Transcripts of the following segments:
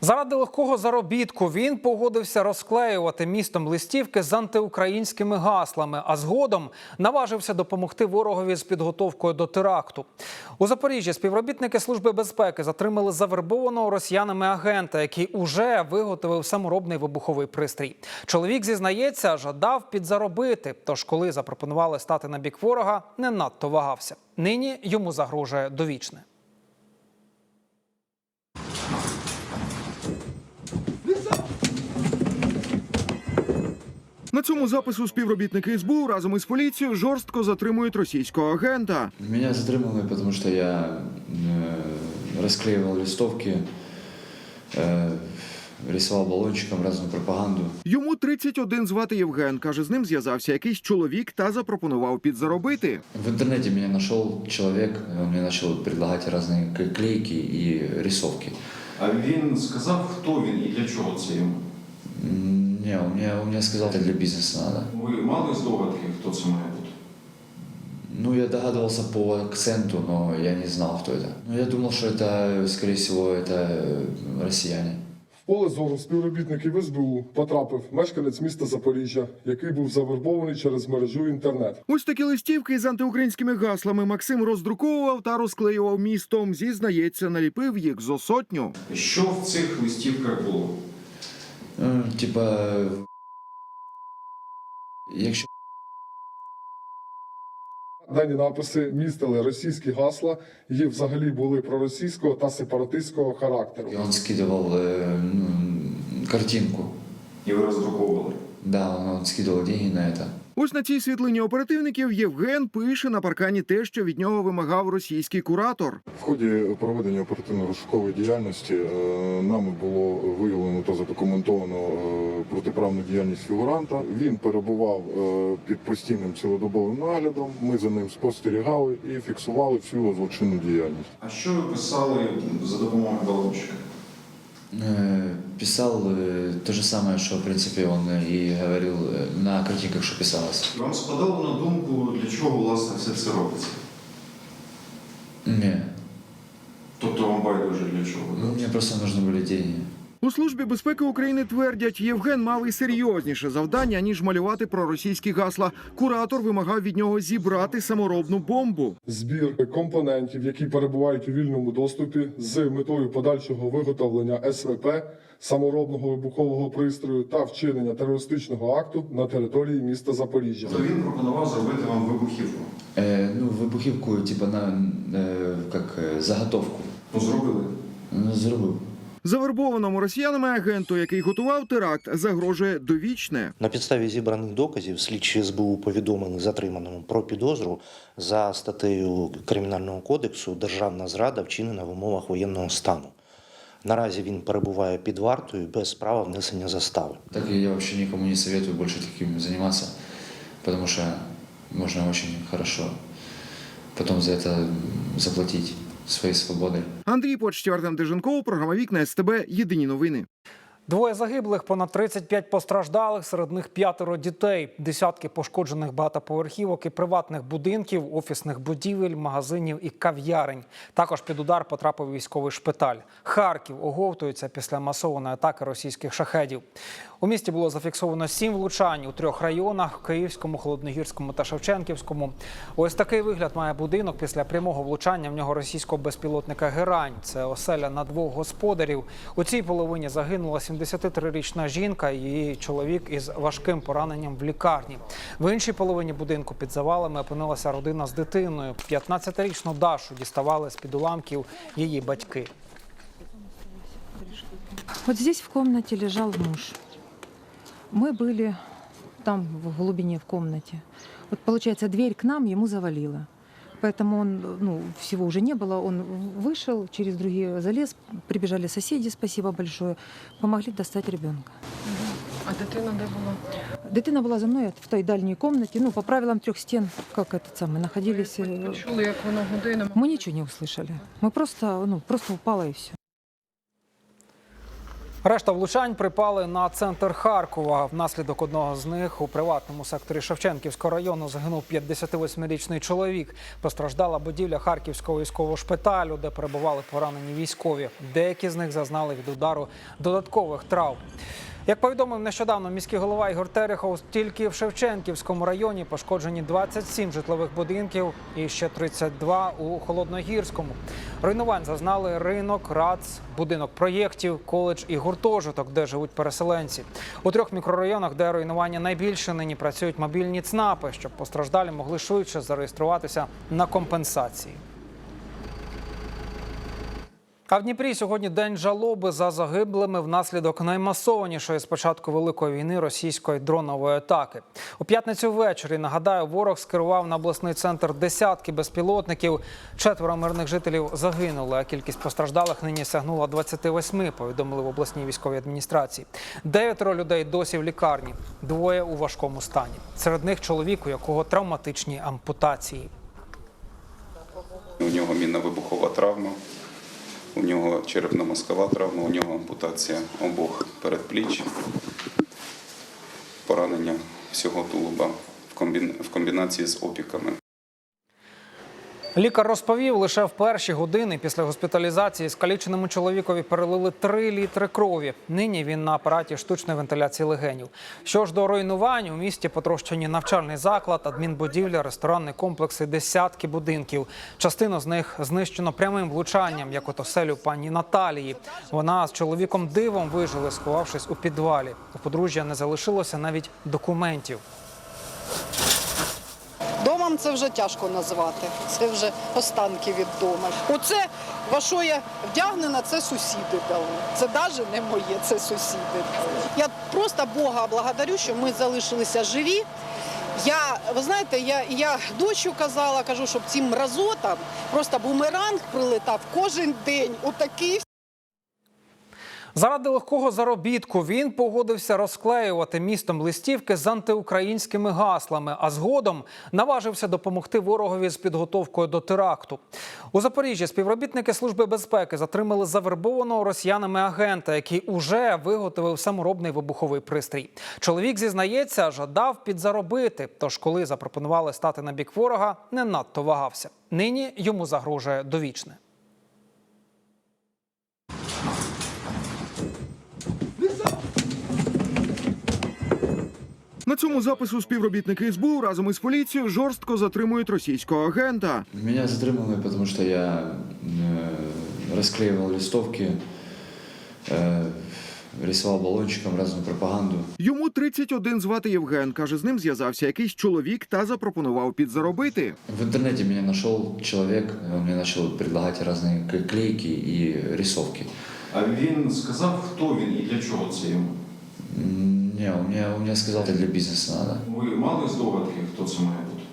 Заради легкого заробітку він погодився розклеювати містом листівки з антиукраїнськими гаслами, а згодом наважився допомогти ворогові з підготовкою до теракту. У Запоріжжі співробітники служби безпеки затримали завербованого росіянами агента, який уже виготовив саморобний вибуховий пристрій. Чоловік зізнається, жадав підзаробити. Тож, коли запропонували стати на бік ворога, не надто вагався. Нині йому загрожує довічне. На цьому запису співробітники СБУ разом із поліцією жорстко затримують російського агента. Меня затримали, потому что я э, расклеивал листовки, э, рисовал баллончиком разную пропаганду. Йому 31 звати Євген. каже, з ним зв'язався якийсь чоловік та запропонував підзаробити. В интернете меня нашел человек, он мне начал предлагать разные к- клейки и рисовки. А він сказав, хто він і для чого це йому? М, Не, он мне, он мне сказал, это для бизнеса надо. Ви мали здогадки, хто це має бути? Ну, я догадывался по акценту, но я не знал, кто это. Ну, я думал, что это, скорее всего, это э, россияне. В поле зору співробітників СБУ потрапив мешканець міста Запоріжжя, який був завербований через мережу інтернет. Ось такі листівки з антиукраїнськими гаслами Максим роздруковував та розклеював містом. Зізнається, наліпив їх зо сотню. Що в цих листівках було? Ну, типа, якщо Дані написи містили російські гасла, і взагалі були проросійського та сепаратистського характеру. И он скидывал э, ну, картинку. І ви роздруковували? Да, он, он скидывал деньги на это. Ось на цій світлині оперативників Євген пише на паркані те, що від нього вимагав російський куратор. В ході проведення оперативно-розшукової діяльності е, нами було виявлено та задокументовано е, протиправну діяльність фігуранта. Він перебував е, під постійним цілодобовим наглядом. Ми за ним спостерігали і фіксували всю його злочинну діяльність. А що ви писали за допомогою балончика? Э, Писал э, то же самое, что, в принципе, он и говорил э, на картинках, что писалось. Вам спадало на думку, для чого власне все це робиться? Не, Тобто вам байдуже для чого? ну, мне просто нужны были деньги. У службі безпеки України твердять, Євген мав і серйозніше завдання ніж малювати проросійські гасла. Куратор вимагав від нього зібрати саморобну бомбу. Збір компонентів, які перебувають у вільному доступі, з метою подальшого виготовлення СВП, саморобного вибухового пристрою та вчинення терористичного акту на території міста Запоріжжя. Тобто він пропонував зробити вам вибухівку. Э, ну, выбухивку, типа, на, э, как э, заготовку. Ну, зробили. Ну, зробив. Завербованому росіянами агенту, який готував теракт, загрожує довічне. На підставі зібраних доказів слідчі СБУ повідомили затриманому про підозру за статтею Кримінального кодексу Державна зрада вчинена в умовах воєнного стану. Наразі він перебуває під вартою без права внесення застави. Так я вообще никому не советую больше таким заниматься, потому что можно очень хорошо потом за это заплатить своей свободой. Андрій Почтів, Артем Деженков, програма Вікна СТБ. Єдині новини. Двоє загиблих, понад 35 постраждалих, серед них п'ятеро дітей, десятки пошкоджених багатоповерхівок і приватних будинків, офісних будівель, магазинів і кав'ярень. Також під удар потрапив військовий шпиталь. Харків оговтується після масованої атаки російських шахедів. У місті було зафіксовано сім влучань у трьох районах: Київському, Холодногірському та Шевченківському. Ось такий вигляд має будинок після прямого влучання в нього російського безпілотника Герань. Це оселя на двох господарів. У цій половині загинула 73-річна жінка і її чоловік із важким пораненням в лікарні. В іншій половині будинку під завалами опинилася родина з дитиною. 15-річну Дашу діставали з під уламків її батьки. Вот здесь в комнате лежал муж. Мы были там, в глубине в комнате. Вот получается, дверь к нам ему завалило. Поэтому он, ну, всего уже не было. Он вышел, через другие залез, прибежали соседи, спасибо большое, помогли достать ребенка. А дитина де була? Дитина была за мной в той дальней комнате, ну, по правилам трех стен, как этот самый, находились. Ви э, почули, як воно годинами? Мы ничего не услышали. Мы просто, ну, просто упала и все. Решта влучань припали на центр Харкова. Внаслідок одного з них у приватному секторі Шевченківського району загинув 58-річний чоловік. Постраждала будівля Харківського військового шпиталю, де перебували поранені військові. Деякі з них зазнали від удару додаткових травм. Як повідомив нещодавно міський голова Ігор Терехов, тільки в Шевченківському районі пошкоджені 27 житлових будинків і ще 32 у Холодногірському. Руйнувань зазнали ринок, РАЦ, будинок проєктів, коледж і гуртожиток, де живуть переселенці. У трьох мікрорайонах, де руйнування найбільше, нині працюють мобільні ЦНАПи, щоб постраждалі могли швидше зареєструватися на компенсації. А в Дніпрі сьогодні день жалоби за загиблими внаслідок наймасованішої з початку великої війни російської дронової атаки. У п'ятницю ввечері нагадаю, ворог скерував на обласний центр десятки безпілотників. Четверо мирних жителів загинули. А кількість постраждалих нині сягнула 28, Повідомили в обласній військовій адміністрації. Дев'ятеро людей досі в лікарні, двоє у важкому стані. Серед них чоловік, у якого травматичні ампутації. У нього мінно-вибухова травма, у нього черепно-мозкова травма, у нього ампутація обох передпліч, поранення всього тулуба в комбінації з опіками. Лікар розповів, лише в перші години після госпіталізації скаліченому чоловікові перелили 3 літри крові. Нині він на апараті штучної вентиляції легенів. Що ж до руйнувань, у місті потрощені навчальний заклад, адмінбудівля, ресторанний комплекс і десятки будинків. Частину з них знищено прямим влучанням, як от оселю пані Наталії. Вона з чоловіком дивом вижили, сховавшись у підвалі. У подружжя не залишилося навіть документів. Домом це вже тяжко назвати. Це вже останки від дому. Оце, во що я вдягнена, це сусіди дали. Це навіть не моє, це сусіди. Я просто Бога благодарю, що ми залишилися живі. Я, ви знаєте, я, я дощу казала, кажу, щоб цим мразотам просто бумеранг прилетав кожен день. Отакий Заради легкого заробітку він погодився розклеювати містом листівки з антиукраїнськими гаслами, а згодом наважився допомогти ворогові з підготовкою до теракту. У Запоріжжі співробітники служби безпеки затримали завербованого росіянами агента, який уже виготовив саморобний вибуховий пристрій. Чоловік зізнається, жадав підзаробити. Тож, коли запропонували стати на бік ворога, не надто вагався. Нині йому загрожує довічне. На цьому запису співробітники СБУ разом із поліцією жорстко затримують російського агента. Меня затримали, потому что я э, расклеивал листовки, э, рисовал баллончиком разную пропаганду. Йому 31 звати Євген. каже, з ним зв'язався якийсь чоловік та запропонував підзаробити. В интернете меня нашел человек, он мне начал предлагать разные к- клейки и рисовки. А він сказав, хто він і для чого це йому? М, Не, он мне, он мне сказал, это для бизнеса надо. Ви мали здогадки, хто це має бути?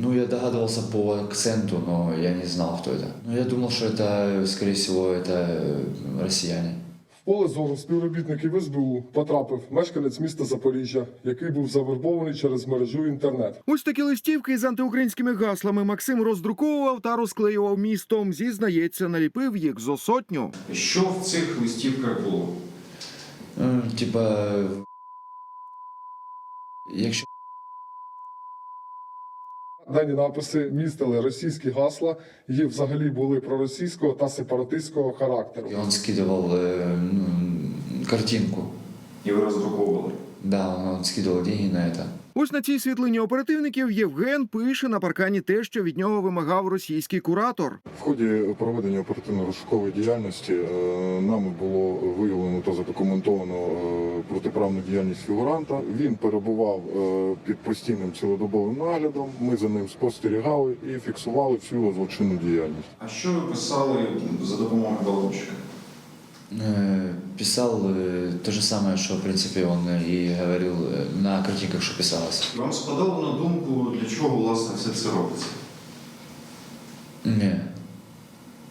Ну, я догадывался по акценту, но я не знал, кто это. Ну, я думал, что это, скорее всего, это э, россияне. В поле зору співробітників СБУ потрапив мешканець міста Запоріжжя, який був завербований через мережу інтернет. Ось такі листівки з антиукраїнськими гаслами Максим роздруковував та розклеював містом. Зізнається, наліпив їх зо сотню. Що в цих листівках було? Э, Типа, якщо Дані написи містили російські гасла і взагалі були проросійського та сепаратистського характеру. он скидывал э, ну, картинку, І ви роздруковували? да, он, он скидывал деньги на это. Ось на цій світлині оперативників Євген пише на паркані те, що від нього вимагав російський куратор. В ході проведення оперативно-розшукової діяльності е, нами було виявлено та задокументовано е, протиправну діяльність фігуранта. Він перебував е, під постійним цілодобовим наглядом. Ми за ним спостерігали і фіксували всю його злочинну діяльність. А що ви писали за допомогою балончика? Э, Писал э, то же самое, что, в принципе, он и говорил э, на картинках, что писалось. Вам спадало на думку, для чого власне все це робиться? Не,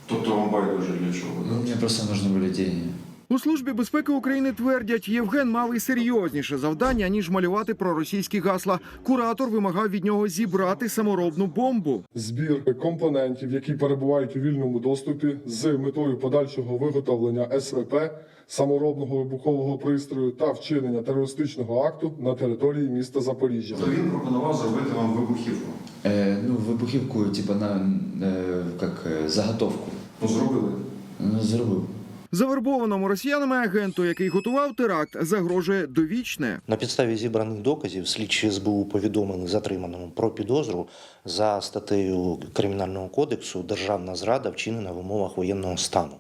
Тобто вам байдуже для чого? ну, мне просто нужны были деньги. У службі безпеки України твердять, Євген мав і серйозніше завдання ніж малювати проросійські гасла. Куратор вимагав від нього зібрати саморобну бомбу. Збір компонентів, які перебувають у вільному доступі, з метою подальшого виготовлення СВП, саморобного вибухового пристрою та вчинення терористичного акту на території міста Запоріжжя. То він пропонував зробити вам вибухівку. Э, ну, выбухивку, типа на э, как э, заготовку. Ну, зробили. Ну, зробив. Завербованому росіянами агенту, який готував теракт, загрожує довічне. На підставі зібраних доказів слідчі СБУ повідомили затриманому про підозру за статтею Кримінального кодексу Державна зрада вчинена в умовах воєнного стану.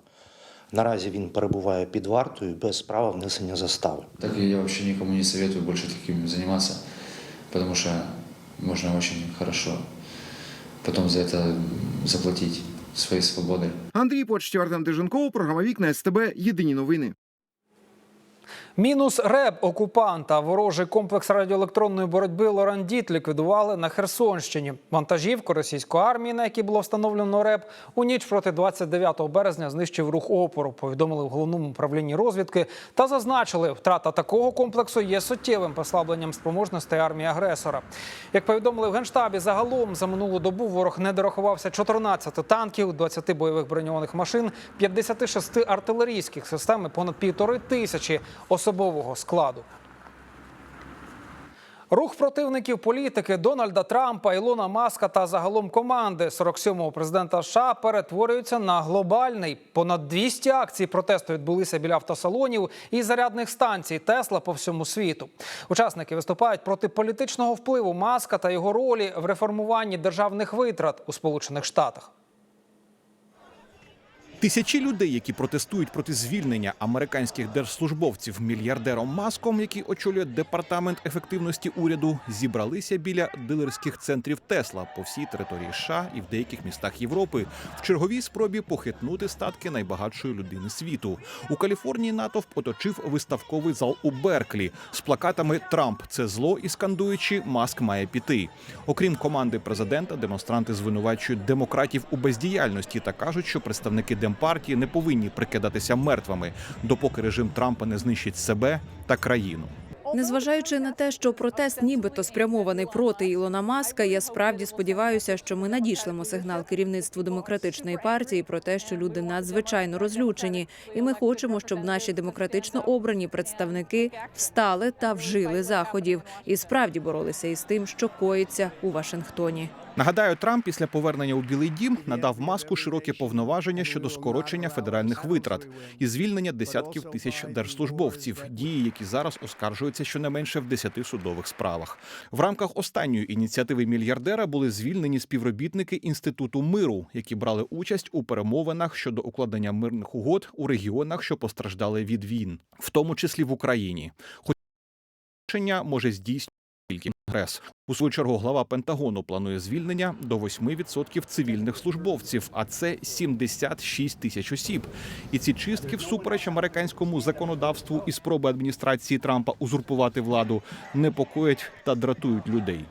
Наразі він перебуває під вартою без права внесення застави. Так я вообще никому не советую больше таким заниматься, потому что можно очень хорошо потом за это заплатить своей свободи. Андрій Почтів, Артем Деженков, програма Вікна СТБ. Єдині новини. Мінус РЕБ окупанта. Ворожий комплекс радіоелектронної боротьби Лорандіт ліквідували на Херсонщині. Вантажівку російської армії, на якій було встановлено РЕБ, у ніч проти 29 березня знищив рух опору. Повідомили в головному управлінні розвідки та зазначили, втрата такого комплексу є суттєвим послабленням спроможностей армії агресора. Як повідомили в генштабі, загалом за минулу добу ворог не дорахувався 14 танків, 20 бойових броньованих машин, 56 артилерійських систем і понад півтори тисячі особового складу. Рух противників політики Дональда Трампа, Ілона Маска та загалом команди 47-го президента США перетворюються на глобальний. Понад 200 акцій протесту відбулися біля автосалонів і зарядних станцій Тесла по всьому світу. Учасники виступають проти політичного впливу Маска та його ролі в реформуванні державних витрат у Сполучених Штатах. Тисячі людей, які протестують проти звільнення американських держслужбовців мільярдером маском, який очолює департамент ефективності уряду, зібралися біля дилерських центрів Тесла по всій території США і в деяких містах Європи в черговій спробі похитнути статки найбагатшої людини світу. У Каліфорнії натовп оточив виставковий зал у Берклі з плакатами Трамп це зло і скандуючи Маск має піти. Окрім команди президента, демонстранти звинувачують демократів у бездіяльності та кажуть, що представники демпартії не повинні прикидатися мертвими, допоки режим Трампа не знищить себе та країну. Незважаючи на те, що протест нібито спрямований проти Ілона Маска, я справді сподіваюся, що ми надішлемо сигнал керівництву демократичної партії про те, що люди надзвичайно розлючені, і ми хочемо, щоб наші демократично обрані представники встали та вжили заходів і справді боролися із тим, що коїться у Вашингтоні. Нагадаю, Трамп після повернення у Білий Дім надав маску широкі повноваження щодо скорочення федеральних витрат і звільнення десятків тисяч держслужбовців, дії, які зараз оскаржуються щонайменше в десяти судових справах. В рамках останньої ініціативи мільярдера були звільнені співробітники інституту миру, які брали участь у перемовинах щодо укладення мирних угод у регіонах, що постраждали від війн, в тому числі в Україні. Хоч може здійснювати тільки Конгрес. У свою чергу глава Пентагону планує звільнення до 8% цивільних службовців, а це 76 тисяч осіб. І ці чистки, всупереч американському законодавству і спроби адміністрації Трампа узурпувати владу, непокоять та дратують людей.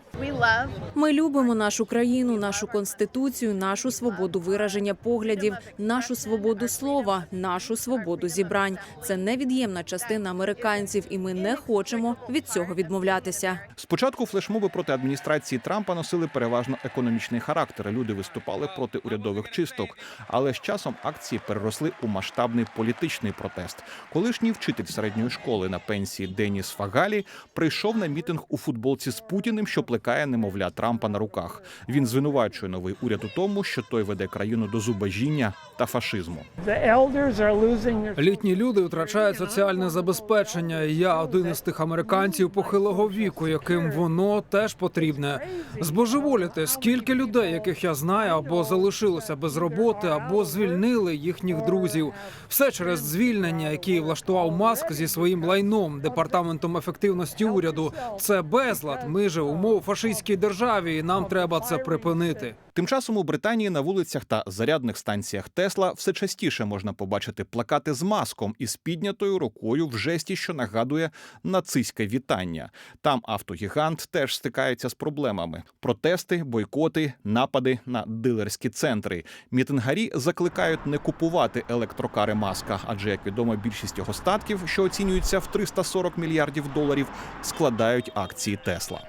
Ми любимо нашу країну, нашу конституцію, нашу свободу вираження поглядів, нашу свободу слова, нашу свободу зібрань. Це невід'ємна частина американців, і ми не хочемо від цього відмовлятися. Спочатку флешмоби проти адміністрації Трампа носили переважно економічний характер. Люди виступали проти урядових чисток, але з часом акції переросли у масштабний політичний протест. Колишній вчитель середньої школи на пенсії Деніс Фагалі прийшов на мітинг у футболці з Путіним, що плекає немовля Трампа на руках. Він звинувачує новий уряд у тому, що той веде країну до зубожіння та фашизму. Літні люди втрачають соціальне забезпечення. Я один із тих американців похилого віку, яким воно теж потрібне. Збожеволіти, скільки людей, яких я знаю, або залишилося без роботи, або звільнили їхніх друзів. Все через звільнення, які влаштував маск зі своїм лайном, департаментом ефективності уряду. Це безлад. Ми же умов фашистських російській державі, і нам треба це припинити. Тим часом у Британії на вулицях та зарядних станціях Тесла все частіше можна побачити плакати з маском із піднятою рукою в жесті, що нагадує нацистське вітання. Там автогігант теж стикається з проблемами: протести, бойкоти, напади на дилерські центри. Мітингарі закликають не купувати електрокари маска, адже як відомо, більшість його статків, що оцінюються в 340 мільярдів доларів, складають акції Тесла.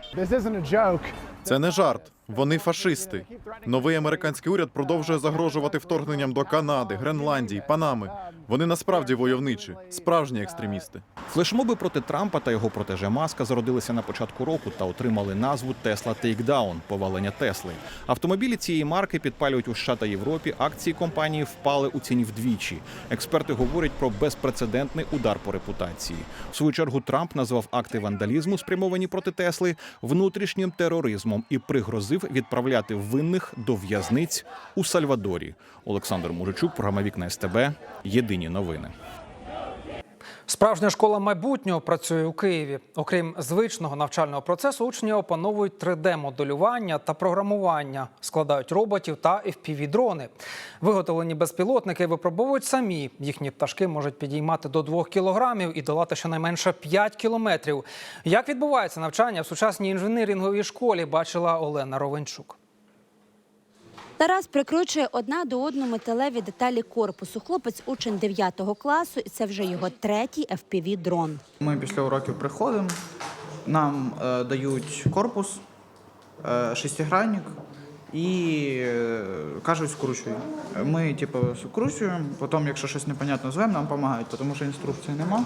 Це не жарт. Вони фашисти. Новий американський уряд продовжує загрожувати вторгненням до Канади, Гренландії, Панами. Вони насправді войовничі, справжні екстремісти. Флешмоби проти Трампа та його протеже Маска зародилися на початку року та отримали назву Tesla Takedown – повалення Тесли. Автомобілі цієї марки підпалюють у США та Європі. Акції компанії впали у ціні вдвічі. Експерти говорять про безпрецедентний удар по репутації. В свою чергу Трамп назвав акти вандалізму, спрямовані проти Тесли, внутрішнім тероризмом і пригрозив відправляти винних до в'язниць у Сальвадорі. Олександр Мужичук, програма Вікна СТБ. Єдині новини. Справжня школа майбутнього працює у Києві. Окрім звичного навчального процесу, учні опановують 3D-моделювання та програмування, складають роботів та FPV-дрони. Виготовлені безпілотники випробовують самі. Їхні пташки можуть підіймати до 2 кілограмів і долати щонайменше 5 кілометрів. Як відбувається навчання в сучасній інженеринговій школі, бачила Олена Ровенчук. Тарас прикручує одна до одного металеві деталі корпусу. Хлопець учень 9 класу, і це вже його третій FPV-дрон. Ми після уроків приходимо, нам е, дають корпус, е, шестигранник і е, кажуть, скручуй. Ми, типу, скручуємо, потім, якщо щось непонятно звемо, нам допомагають, тому що інструкції нема,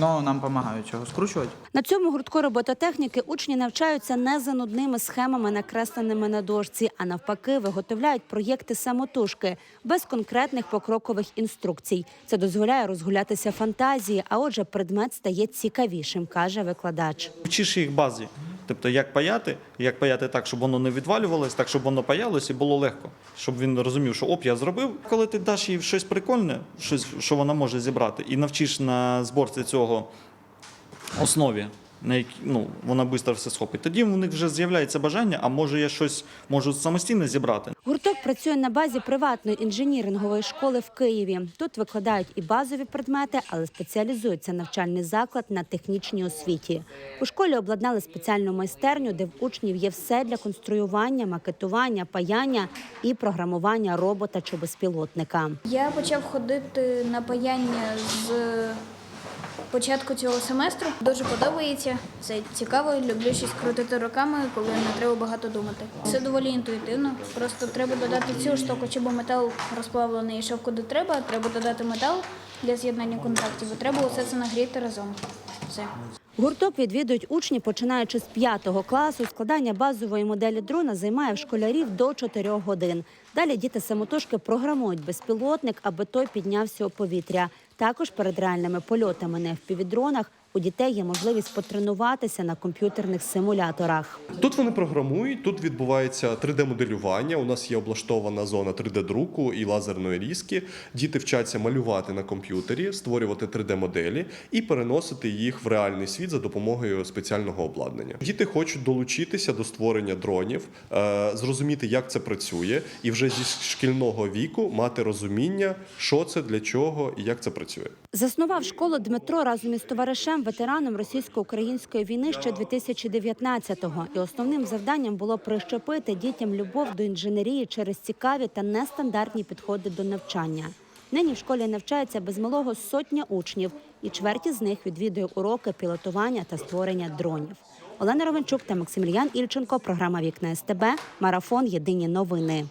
але нам допомагають цього скручувати. На цьому гуртку робототехніки учні навчаються не за нудними схемами, накресленими на дошці, а навпаки, виготовляють проєкти самотужки без конкретних покрокових інструкцій. Це дозволяє розгулятися фантазії, а отже, предмет стає цікавішим, каже викладач. Вчиш їх базі. Тобто, як паяти, як паяти так, щоб воно не відвалювалось, так, щоб воно паялось і було легко. Щоб він розумів, що оп, я зробив. Коли ти даш їй щось прикольне, щось, що вона може зібрати, і навчиш на зборці цього основі, на якій ну, вона швидко все схопить. Тоді в них вже з'являється бажання, а може я щось можу самостійно зібрати. Гурток працює на базі приватної інженірингової школи в Києві. Тут викладають і базові предмети, але спеціалізується навчальний заклад на технічній освіті. У школі обладнали спеціальну майстерню, де в учнів є все для конструювання, макетування, паяння і програмування робота чи безпілотника. Я почав ходити на паяння з початку цього семестру. Дуже подобається. Це цікаво. Люблю щось крутити руками, коли не треба багато думати. Це доволі інтуїтивно. Просто треба додати цю штуку, щоб метал розплавлений йшов куди треба. Треба додати метал для з'єднання контактів. Треба усе це нагріти разом. Все. Гурток відвідують учні, починаючи з 5 класу. Складання базової моделі дрона займає в школярів до 4 годин. Далі діти самотужки програмують безпілотник, аби той піднявся у повітря. Також перед реальними польотами на FPV-дронах у дітей є можливість потренуватися на комп'ютерних симуляторах. Тут вони програмують, тут відбувається 3D-моделювання. У нас є облаштована зона 3D-друку і лазерної різки. Діти вчаться малювати на комп'ютері, створювати 3D-моделі і переносити їх в реальний світ за допомогою спеціального обладнання. Діти хочуть долучитися до створення дронів, е, зрозуміти, як це працює, і вже зі шкільного віку мати розуміння, що це, для чого і як це працює. Заснував школу Дмитро разом із товаришем, ветераном російсько-української війни ще 2019-го. І основним завданням було прищепити дітям любов до інженерії через цікаві та нестандартні підходи до навчання. Нині в школі навчається без малого сотня учнів, і чверті з них відвідує уроки пілотування та створення дронів. Олена Ровенчук та Максимільян Ільченко. Програма Вікна СТБ. Марафон. Єдині новини.